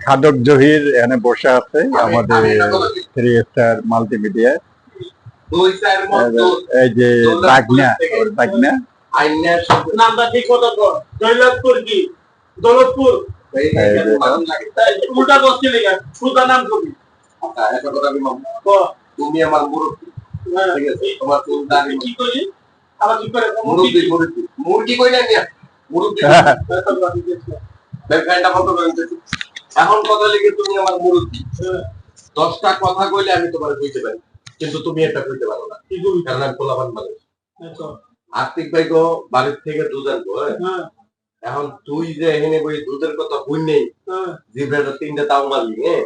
খাদক জহির এখানে বসে আছে আমাদের থ্রি স্টার মাল্টিমিডিয়া এই যে বাগনা ওর বাগনা। নামটা ঠিক মতো কি? দৌলতপুর। উল্টা বসছে লেগা নাম আচ্ছা তুমি আমার মুরব্বী। হ্যাঁ। ঠিক আছে তোমার কি করলি আবার কি করে? মুরব্বী মুরব্বী মুরগি কইলেন না মুরব্বী। এখন কথা লিখে তুমি আমার মুরব্বী। দশটা কথা কইলে আমি তোমার কইতে পারি কিন্তু তুমি এটা কইতে পারো না। কি করবি কারণ আমি পোলাপান মানুষ। আর্থিক ভাই গো বাড়ির থেকে দুধ আনব হ্যাঁ? হ্যাঁ। এখন তুই যে এখানে বই দুধের কথা বুঝ নেই হ্যাঁ। জিভেটা তিনটে তাও মারলি হ্যাঁ।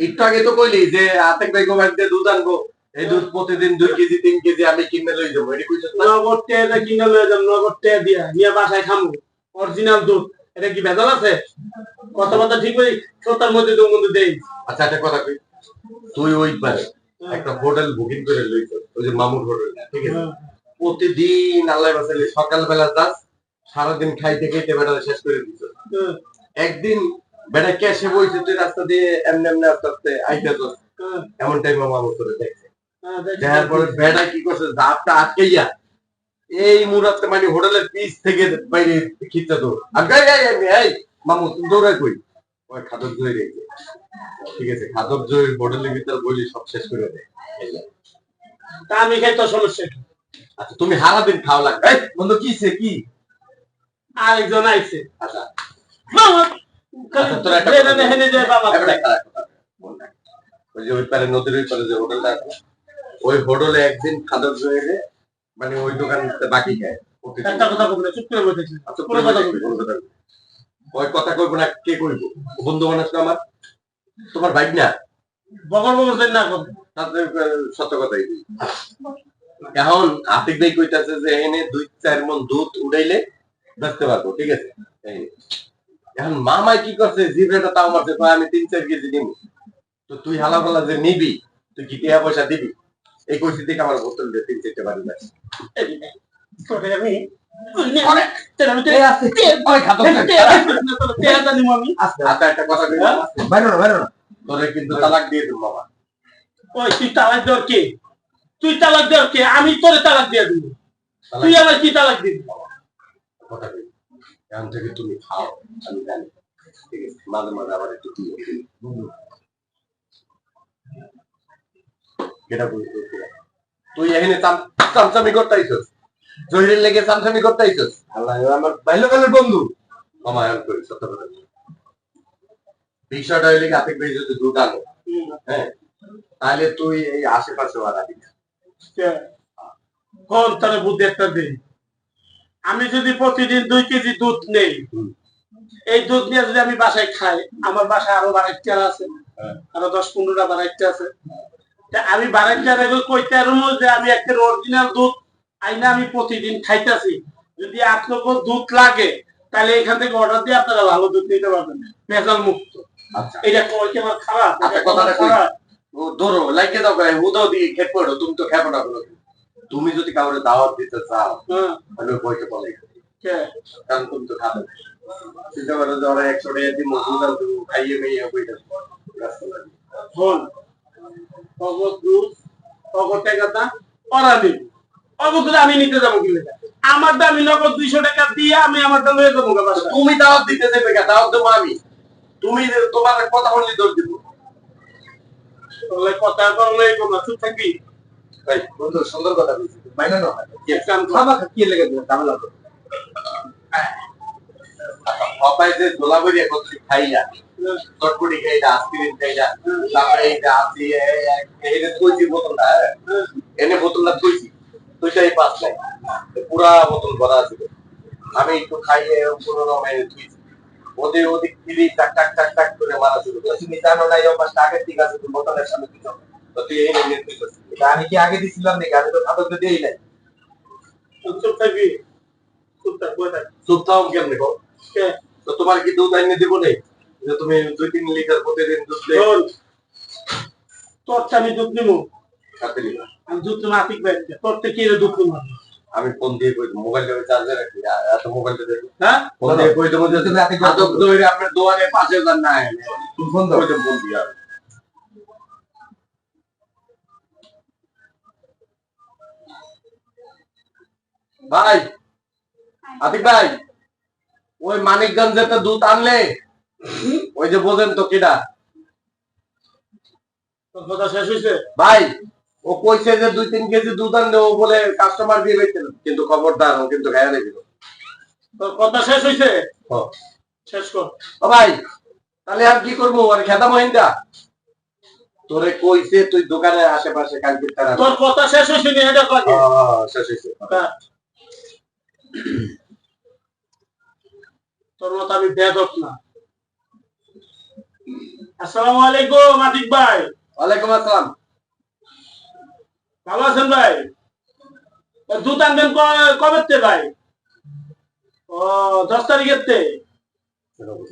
একটু আগে তো কইলি যে আর্থিক ভাই গো বাড়িতে দুধ আনব। এই দুধ প্রতিদিন দুই কেজি তিন কেজি আমি কিনে লই যাব। এটি কইছিস না নগদ টেয়া কিনে লয়ে যাম নগদ টেয়া দিয়া? নিয়ে বাসায় খামু। অরিজিনাল দুধ। এটা কি ভেজাল আছে? কথাবার্তা ঠিক করি সত্তার মধ্যে দু মধ্যে দেই। আচ্ছা একটা কথা কই। তুই ওই পারে একটা হোটেল বুকিং করে লইছ ওই যে মামুর হোটেল ঠিক আছে? হ্যাঁ, প্রতিদিন আল্লাহ বাসাইলে সকালবেলা যাস সারাদিন খাইতে খাইতে বেটা শেষ করে দিছ। হ্যাঁ, একদিন বেটা ক্যাশে বইছে তুই রাস্তা দিয়ে এমনি এমনি আস্তে আস্তে আইতে তো হ্যাঁ, এমন টাইম মামুর করে দেখছে। হ্যাঁ, দেখি। দেখার পরে বেটা কি করছে দাঁতটা আটকাইয়া এই মুহূর্তে মানে হোটেলের পিস থেকে বাইরে খিচা তো এই, এই মামু তুমি দৌড়াই কই? ওই খাদক জয় রেখে ঠিক আছে খাদক জয় হোটেলের ভিতরে বলি সব শেষ করে দেয় তা আমি খাই তো সমস্যা আচ্ছা তুমি হারা দিন খাও লাগবে। এই বন্ধু কি সে কি? আরেকজন আইছে। আচ্ছা। মামা আচ্ছা, একটা হেনে। হেনে যায় বাবা। ওই যে ওই পারে নদীর ওই পারে যে হোটেলটা ওই হোটেলে একদিন খাদক জয় রে মানে ওই দোকান বাকি খায়। একটা কথা বলবে চুপ করে বসেছি আচ্ছা, কোনো কথা বলবি। ওই কইব না কে কইব? বন্ধু মানুষ না আমার? তোমার ভাই না? বগর বগর দেন না তাতে সত্য কথাই। এখন আতিক ভাই কইতাছে যে এনে দুই চার মন দুধ উড়াইলে বেচতে পারব ঠিক আছে? এখন মামাই কি করছে? জিভেটা তাও মারছে আমি তিন চার কেজি নিব তো তুই হালা ফালা যে নিবি তুই কি টাকা পয়সা দিবি? এই কইছি দিকে আমার বোতল দিয়ে তিন চারটে বাড়ি যাচ্ছে আমি আমি তেরা আচ্ছা তালাক দিয়ে দিন বাবা। ওই তুই তালাক দেওয়ার কে? তুই তালাক দেওয়ার কে? আমি তোরে তালাক দিয়ে দিব। তুই আমার কি তালাক দিবি? কথা কই এখন থেকে তুমি খাও আমি জানি। ঠিক আছে মাঝে মাঝে আবার একটু দিও তুই এখানে চামচামি করতে আইছস জহিরের লেগে চামচামি করতে আইছস আল্লাহ আমার বন্ধু। মামা এখন করি সত্য কথা। বিষয়টা হইলে কি আতিক ভাই যদি হ্যাঁ তাহলে তুই এই আশেপাশে না। কোন তারে বুদ্ধি একটা দিই? আমি যদি প্রতিদিন দুই কেজি দুধ নেই এই দুধ নিয়ে যদি আমি বাসায় খাই আমার বাসায় আরও বারাইটা আছে হ্যাঁ। আরও দশ পনেরোটা বারাইটা আছে তা আমি বারাইটা রেগে কইতে পারব যে আমি একটা অরিজিনাল দুধ আইনা আমি প্রতিদিন খাইতেছি। যদি আপনাকে দুধ লাগে তাহলে এখান থেকে অর্ডার দিয়ে আপনারা ভালো দুধ নিতে পারবেন। ভেজাল মুক্ত। আচ্ছা। এটা কয় কি আমার খারাপ? আচ্ছা, কথাটা খারাপ। ও ধরো লাইকে দাও করে উদাও দিয়ে খেপ পড়ো তুমি তো খেপো না কোনো। তুমি যদি কাউরে দাওয়াত দিতে চাও হ্যাঁ। তাহলে বইতে বলে। কারণ তুমি তো খাবে। চিন্তা করো যে ওরা একশো টাকা দিয়ে মজুর খাইয়ে মেয়ে বইটা। হন। অগত দুধ অগত টাকাটা ওরা নিব। অগত আমি নিতে যাব কি আমার দামি নগদ দুইশো টাকা দিয়ে আমি আমার দাম লয়ে যাব তুমি দাওয়াত দিতে দেবে কে দাওয়াত দেবো আমি। তুমি তোমার কথা বললি দোষ দিব। কথা বললে কোনা চুপ থাকবি ভাই বন্ধু সুন্দর কথা বলছি মাইনা না কি লেগে ঝামেলা সবাই যে এখন খাইলা চটপটি খাইলা তারপরে এইটা আসি এনে থইছি বোতলটা হ্যাঁ? এনে বোতলটা থইছি থইটাই পাস নাই পুরা বোতল ভরা আমি একটু খাইয়ে কোনো রকমে থইছি ওদের ওদিক ফিরি টাক টাক টাক টাক করে মারা শুরু তুমি জানো না এই আগের ঠিক আছে তুমি বোতলের সামনে তো তুই এই নিয়ে তুই আমি কি আগে দিছিলাম নাকি আমি তো তো নাই চুপ থাকবি চুপ থাক বই থাক চুপ গো তো তোমার কি দুধ আইনে দিব নেই যে তুমি দুই তিন লিটার প্রতিদিন দুধ দিয়ে শোন, তোর চেয়ে আমি দুধ নিবো? আমি দুধ নিবো আতিক ভাই তোর থেকে কি দুধ নিবো আমি? ফোন দিয়ে কই মোবাইলটা চার্জে রাখি। এত মোবাইলটা দেখো হ্যাঁ? ফোন দিয়ে কই দেবো তুমি এত আদব দইরে আপনার দোয়ারে পাশে যান না তুমি ফোন দাও। কই ফোন দিয়ে? ভাই আতিক ভাই ওই মানিকগঞ্জে তো দুধ আনলে। ওই যে বোঝেন তো কিনা তোর কথা শেষ হয়েছে ভাই ও কইছে যে দুই তিন কেজি দুধ আনলে ও বলে কাস্টমার দিয়ে বেচছিল কিন্তু খবরদার ও কিন্তু গায়ে রেখে তোর কথা শেষ হয়েছে ও শেষ কর। ভাই তাহলে আর কি করব? আর খেদা মহিন্দা। তোরে কইছে তুই দোকানের আশেপাশে কালকে তারা তোর কথা শেষ হয়েছে নি এটা কর শেষ হইছে। তোর মতো আমি বেদক না। আসসালামু আলাইকুম আতিক ভাই। ওয়ালাইকুম আসসালাম। ভালো আছেন ভাই? দুধ আনবেন কবে ভাই? ও দশ তারিখের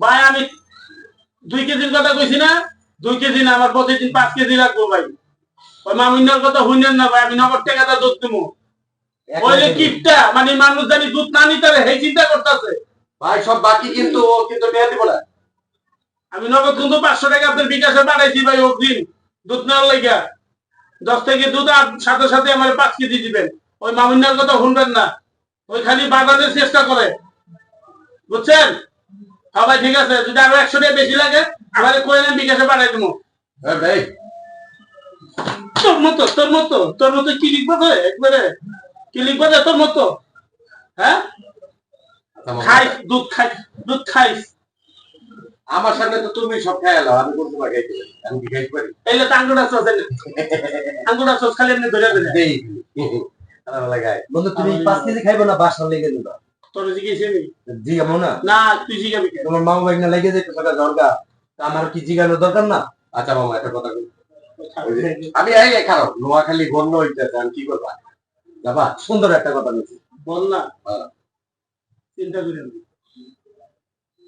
ভাই আমি দুই কেজির কথা কইছি না দুই কেজি না আমার প্রতিদিন পাঁচ কেজি রাখব ভাই। ওই মামিনার কথা শুনেন না ভাই আমি নগদ টাকাটা দুধ দেবো ওই যে কিপটা মানে মানুষ জানি দুধ না নিতে সেই চিন্তা করতেছে। ভাই সব বাকি কিন্তু ও কিন্তু টেয়া দিব না। আমি নগদ কিন্তু পাঁচশো টাকা আপনার বিকাশে পাঠাইছি ভাই অগ্রিম। দুধ নেওয়ার লেগা। দশ থেকে দুধ আর সাথে সাথে আমার পাঁচ কেজি দিবেন। ওই মামিনার কথা শুনবেন না। ওই খালি বাগানের চেষ্টা করে। বুঝছেন? হ্যাঁ ভাই ঠিক আছে। যদি আরও একশো টাকা বেশি লাগে আমার করে নেন বিকাশে পাঠাই দেবো। হ্যাঁ ভাই। তোর মতো তোর মতো তোর মতো কি লিখব তো একবারে? কি লিখব তোর মতো? হ্যাঁ। খাইস দুধ খাইস দুধ খাইস। আমার সামনে তো তুমি সব খাই এলো আমি কোন সময় খাইতে পারি? আমি কি খাইতে পারি? এইলে তো আঙ্গুটা সস আঙ্গুটা সস খালি এমনি ধরে ধরে দেই। আমার লাগাই বন্ধু তুমি পাঁচ কেজি খাইবো না বাসা লেগে দিবা। তোর জিজ্ঞেসি নি না? না তুই কেন? তোমার মামা বাইক না লেগে যাইতে থাকা দরকার। তা আমার কি জিগানোর দরকার না? আচ্ছা মামা একটা কথা কই। আমি এই খারাপ নোয়াখালী গণ্য হইতেছে আমি কি করবা? যাবা সুন্দর একটা কথা বলছি। বল না। হ্যাঁ। চিন্তা করি না।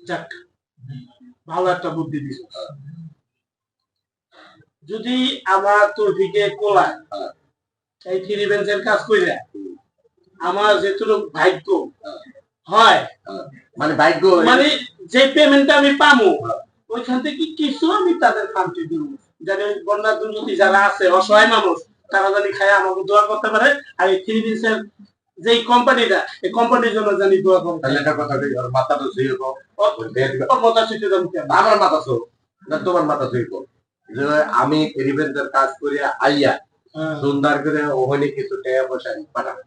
যাক। ভালো একটা বুদ্ধি দিস যদি আমার তোর দিকে কোলায় হ্যাঁ। এই থ্রি বেঞ্চের কাজ করে আমার যেটুকু ভাগ্য হয় মানে ভাগ্য মানে যে পেমেন্টটা আমি পাবো ওইখান থেকে কিছু আমি তাদের কান্ট্রি দিব ওই বন্যা দুর্গতি যারা আছে অসহায় মানুষ তারা জানি খায় আমাকে দোয়া করতে পারে আর এই থ্রি দিনসের যে কোম্পানিটা এই কোম্পানির জন্য জানি দোয়া করতে তাহলে একটা কথা কই ওর মাথা তো শুয়ে কো ওর কথা শুনতে যাব কেন? আমার মাথা তো না তোমার মাথা শুয়ে কো যে আমি রিভেন্সের কাজ করে আইয়া হ্যাঁ। সুন্দর করে ওখানে কিছু টাকা পয়সা পাঠাবো।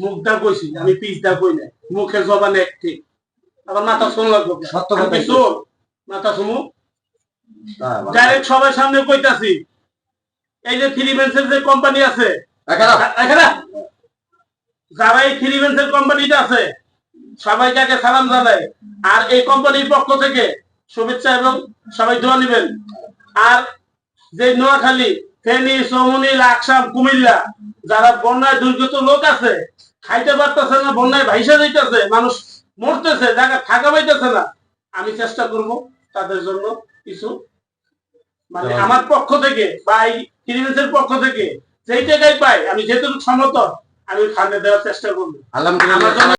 মুখটা কইছি আমি পিসটা কই না মুখের এক ঠিক আবার মাথা শুন লাগবো সত্য আমি কথাই মাথা শুনু হ্যাঁ, ডাইরেক্ট সবার সামনে কইতাছি। এই যে থ্রি বেঞ্চের যে কোম্পানি আছে। এখানে এখানে যারা এই থ্রি বেঞ্চের কোম্পানিটা আছে সবাইকে আগে সালাম জানাই। আর এই কোম্পানির পক্ষ থেকে শুভেচ্ছা এবং সবাই দোয়া নেবেন। আর যে নোয়াখালী ফেনী চৌমনি লাকসাম কুমিল্লা যারা বন্যায় দুর্গত লোক আছে খাইতে পারতেছে না বন্যায় ভাইসা যাইতেছে মানুষ মরতেছে জায়গা থাকা পাইতেছে না আমি চেষ্টা করব তাদের জন্য কিছু। মানে আমার পক্ষ থেকে বা এই পক্ষ থেকে যেই টাকাই পাই আমি যেহেতু সমর্থন আমি ফান্ডে দেওয়ার চেষ্টা করব। আলহামদুলিল্লাহ।